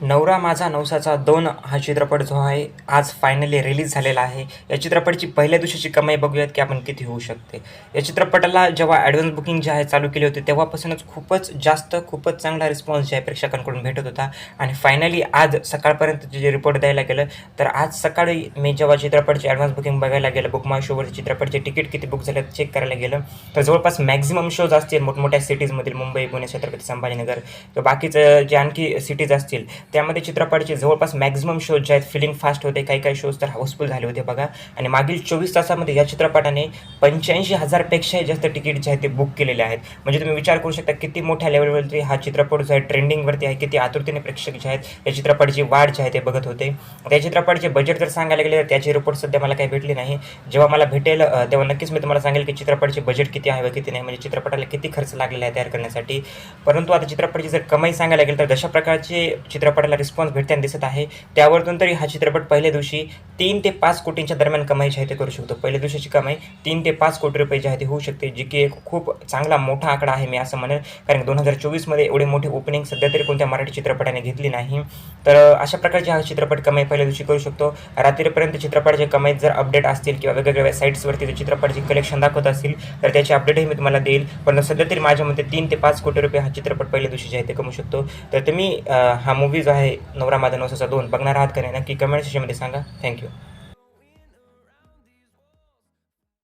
नवरा माझा नवसाचा दोन हा चित्रपट जो आहे आज फायनली रिलीज झालेला आहे. या चित्रपटाची पहिल्या दिवशीची कमाई बघूयात की आपण किती होऊ शकते. या चित्रपटाला जेव्हा ॲडव्हान्स बुकिंग जे आहे चालू केली होती तेव्हापासूनच खूपच जास्त खूपच चांगला रिस्पॉन्स जे आहे प्रेक्षकांकडून भेटत होता. आणि फायनली आज सकाळपर्यंत जे रिपोर्ट द्यायला गेलं तर आज सकाळी मी जेव्हा चित्रपटची ॲडव्हान्स बुकिंग बघायला गेलं बुक माय शोवरचे चित्रपटचे तिकीट किती बुक झाले चेक करायला गेलं तर जवळपास मॅक्झिमम शोज असतील मोठमोठ्या सिटीजमधील मुंबई पुणे छत्रपती संभाजीनगर. किंवा बाकीचं जे आणखी सिटीज असतील त्यामध्ये चित्रपटाचे जवळपास मॅक्झिमम शोज जे आहेत फिलिंग फास्ट होते काही काही शोज तर हाऊसफुल झाले होते बघा. आणि मागील चोवीस तासामध्ये या चित्रपटाने पंच्याऐंशी हजारपेक्षाही जास्त तिकीट जे आहे ते बुक केलेले आहेत. म्हणजे तुम्ही विचार करू शकता किती मोठ्या लेवलवरती हा चित्रपट जो आहे ट्रेंडिंगवरती आहे किती आतुरतेने प्रेक्षक जे आहेत या चित्रपटाची वाढ जे आहे ते बघत होते. त्या चित्रपटाचे बजेट जर सांगायला गेले तर त्याची रिपोर्ट सध्या मला काही भेटली नाही. जेव्हा मला भेटेल तेव्हा नक्कीच मी तुम्हाला सांगेल की चित्रपटाचे बजेट किती आहे व किती नाही म्हणजे चित्रपटाला किती खर्च लागलेला आहे तयार करण्यासाठी. परंतु आता चित्रपटाची जर कमाई सांगायला गेलं तर जशा प्रकारचे चित्रपट चित्रपटाला रिस्पॉन्स भेटताना दिसत आहे. त्यावरून तरी हा चित्रपट पहिल्या दिवशी तीन ते पाच कोटींच्या दरम्यान कमाई जी आहे ते करू शकतो. पहिल्या दिवशीची कमाई तीन ते पाच कोटी रुपये जे आहे ते होऊ शकते जी की एक खूप चांगला मोठा आकडा आहे मी असं म्हणेल कारण दोन हजार चोवीसमध्ये एवढे मोठे ओपनिंग सध्या तरी कोणत्या मराठी चित्रपटाने घेतली नाही. तर अशा प्रकारची हा चित्रपट कमाई पहिल्या दिवशी करू शकतो. रात्रीपर्यंत चित्रपटाचे कमाईत जर अपडेट असतील किंवा वेगवेगळ्या साईट्सवरती जर चित्रपटाची कलेक्शन दाखवत असतील तर त्याचे अपडेटही मी तुम्हाला देईल. पण सध्या तरी माझ्या मते तीन ते पाच कोटी रुपये हा चित्रपट पहिल्या दिवशी जे आहे ते कमू शकतो. तर तुम्ही हा मूवी जो आहे नवरा माझा नवसाचा दोन बघणार आहात का नाही नक्की कमेंट सेशनमध्ये सांगा. थँक्यू